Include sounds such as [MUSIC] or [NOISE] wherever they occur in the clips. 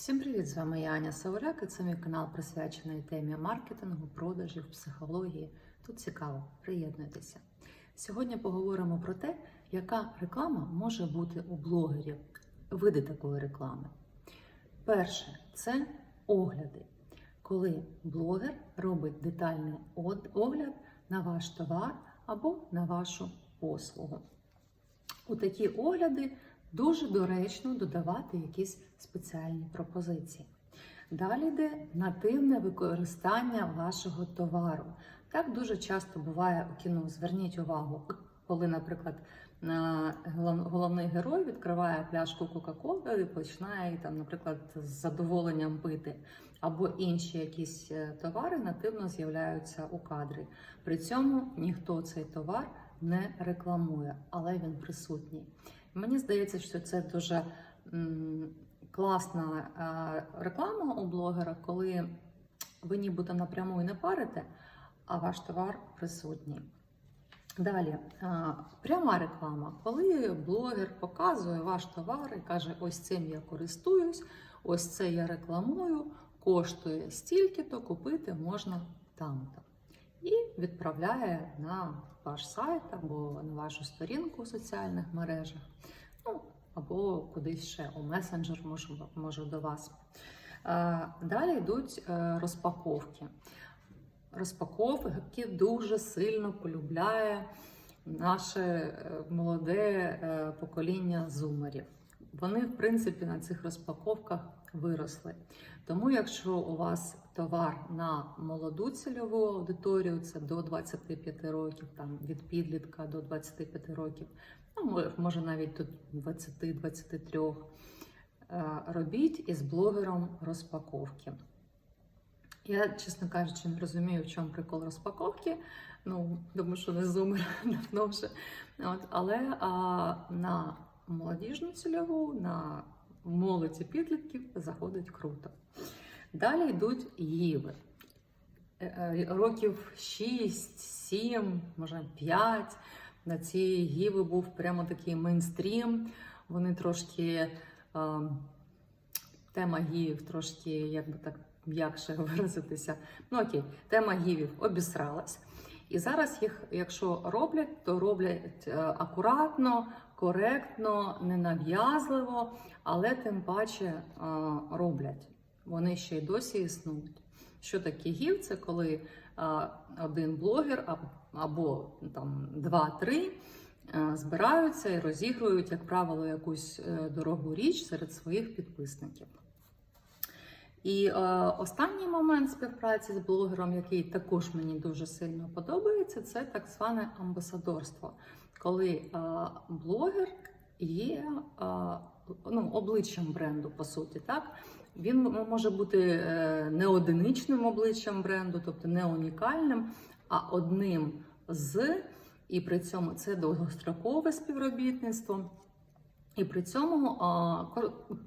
Всім привіт! З вами я Аня Сауляк і це мій канал присвячений темі маркетингу, продажів, психології. Тут цікаво, приєднуйтеся. Сьогодні поговоримо про те, яка реклама може бути у блогерів, види такої реклами. Перше це огляди, коли блогер робить детальний огляд на ваш товар або на вашу послугу. У такі огляди дуже доречно додавати якісь спеціальні пропозиції. Далі йде нативне використання вашого товару. Так дуже часто буває у кіно. Зверніть увагу, коли, наприклад, головний герой відкриває пляшку Кока-Коли і починає там, наприклад, з задоволенням пити, або інші якісь е, товари нативно з'являються у кадрі. При цьому ніхто цей товар не рекламує, але він присутній. Мені здається, що це дуже класна е, реклама у блогера, коли ви нібито напряму і не парите, а ваш товар присутній. Далі, е, пряма реклама, коли блогер показує ваш товар і каже: ось цим я користуюсь, ось це я рекламую, коштує стільки-то, купити можна там-то. І відправляє на ваш сайт або на вашу сторінку у соціальних мережах, ну або кудись ще у месенджер, може, може до вас. Е, Далі йдуть е, розпаковки. Розпаковки дуже сильно полюбляє наше е, молоде покоління зумерів. Вони, в принципі, на цих розпаковках виросли. Тому, якщо у вас товар на молоду цільову аудиторію, це до 25 років, там від підлітка до 25 років, ну може навіть до 20-23, е, робіть із блогером розпаковки. Я, чесно кажучи, не розумію, в чому прикол розпаковки. Ну, тому що не зумер [LAUGHS] давно вже. От, але а, на молодіжну цільову, на молоді підлітків заходить круто. Далі йдуть гіви. Е, е, Років 6, 7, може 5. На ці гіви був прямо такий мейнстрім. Вони трошки. е, Тема гівів трошки, як би так м'якше [LAUGHS] виразитися. Ну окей, тема гівів обісралась. І зараз їх, якщо роблять, то роблять е, акуратно, коректно, ненав'язливо, але тим паче е, роблять. Вони ще й досі існують. Що таке гів? Це коли е, один блогер або там два-три збираються і розігрують, як правило, якусь дорогу річ серед своїх підписників. І е, останній момент співпраці з блогером, який також мені дуже сильно подобається, це так зване амбасадорство, коли е, блогер є е, ну, обличчям бренду, по суті, так. Він може бути е, не одиничним обличчям бренду, тобто не унікальним, а одним з, і при цьому це довгострокове співробітництво. І при цьому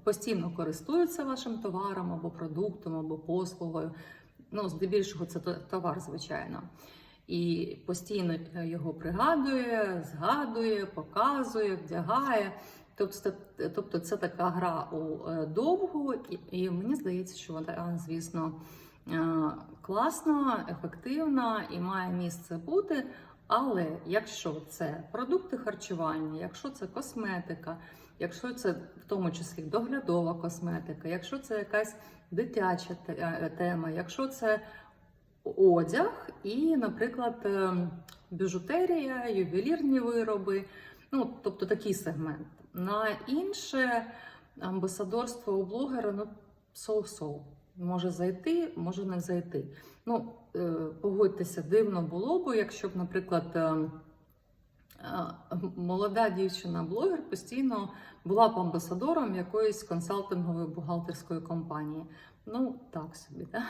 постійно користуються вашим товаром або продуктом, або послугою. Ну, здебільшого це товар, звичайно. І постійно е, його пригадує, згадує, показує, вдягає. Тобто, це- тобто така гра у е, довгу, і, мені здається, що вона, звісно, е, класна, ефективна і має місце бути. Але якщо це продукти харчування, якщо це косметика, якщо це в тому числі доглядова косметика, якщо це якась дитяча е, тема, якщо це одяг і, наприклад, ем, біжутерія, ювелірні вироби, ну тобто такий сегмент. На інше амбасадорство у блогера ну соу-соу. Може зайти, може не зайти. Ну, е, погодьтеся, дивно було б, якщо б, наприклад, е, е, молода дівчина-блогер постійно була б амбасадором якоїсь консалтингової бухгалтерської компанії. Ну, так собі, так?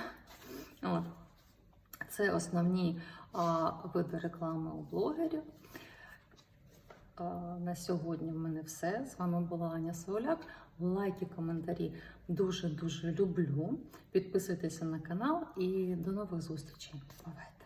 От. Це основні а, види реклами у блогерів. А, на сьогодні в мене все. З вами була Аня Соляк. Лайки, коментарі дуже дуже люблю. Підписуйтеся на канал і до нових зустрічей. Бувайте!